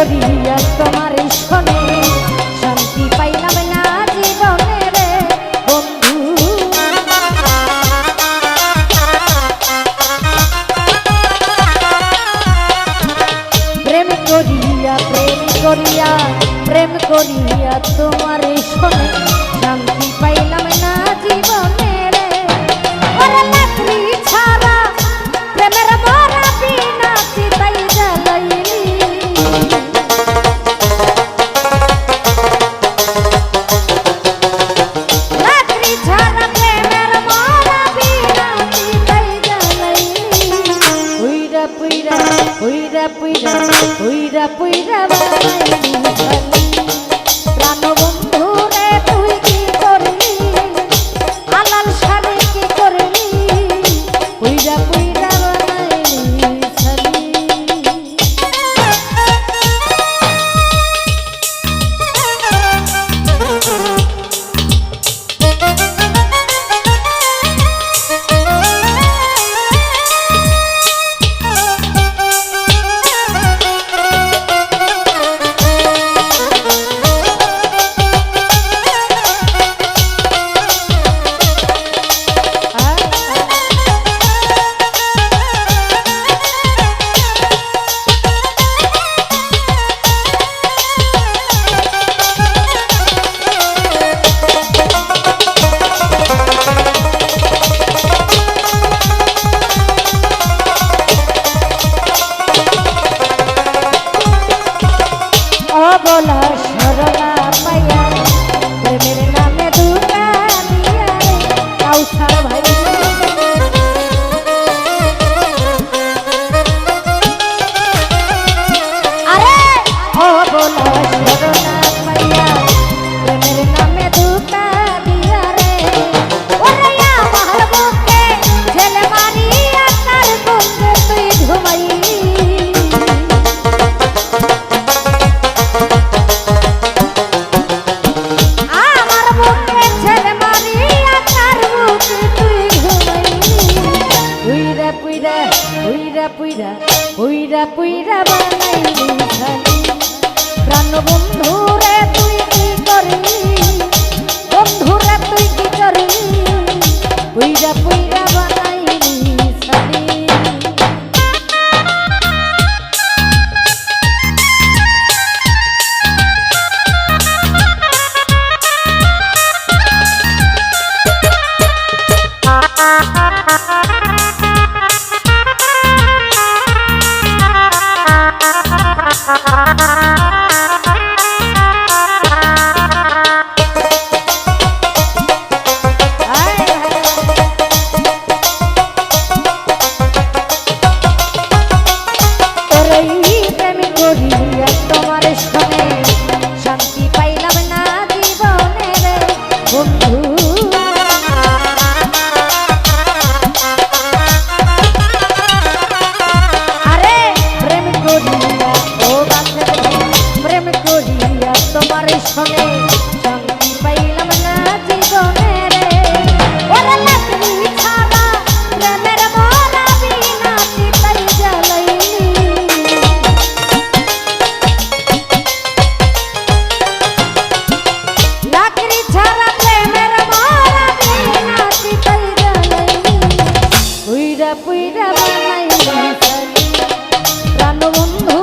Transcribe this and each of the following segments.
করিয়া তোমার সনে শান্তি পাইলাম না জীবনে রে বন্ধু। প্রেম করিয়া প্রেম করিয়া প্রেম করিয়া তোমার সনে শান্তি পাইলাম না জীবনে। পুইরা পুইরা বাড়ি পুইরা পুইরা বানাইলি জানি প্রাণ বন্ধু রে তুই কি করলি বন্ধু রে তুই কি করলি পুইরা পুইরা বানাই রানবন্ধু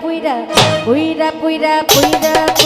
পুইরা পুইরা পুইরা পুইরা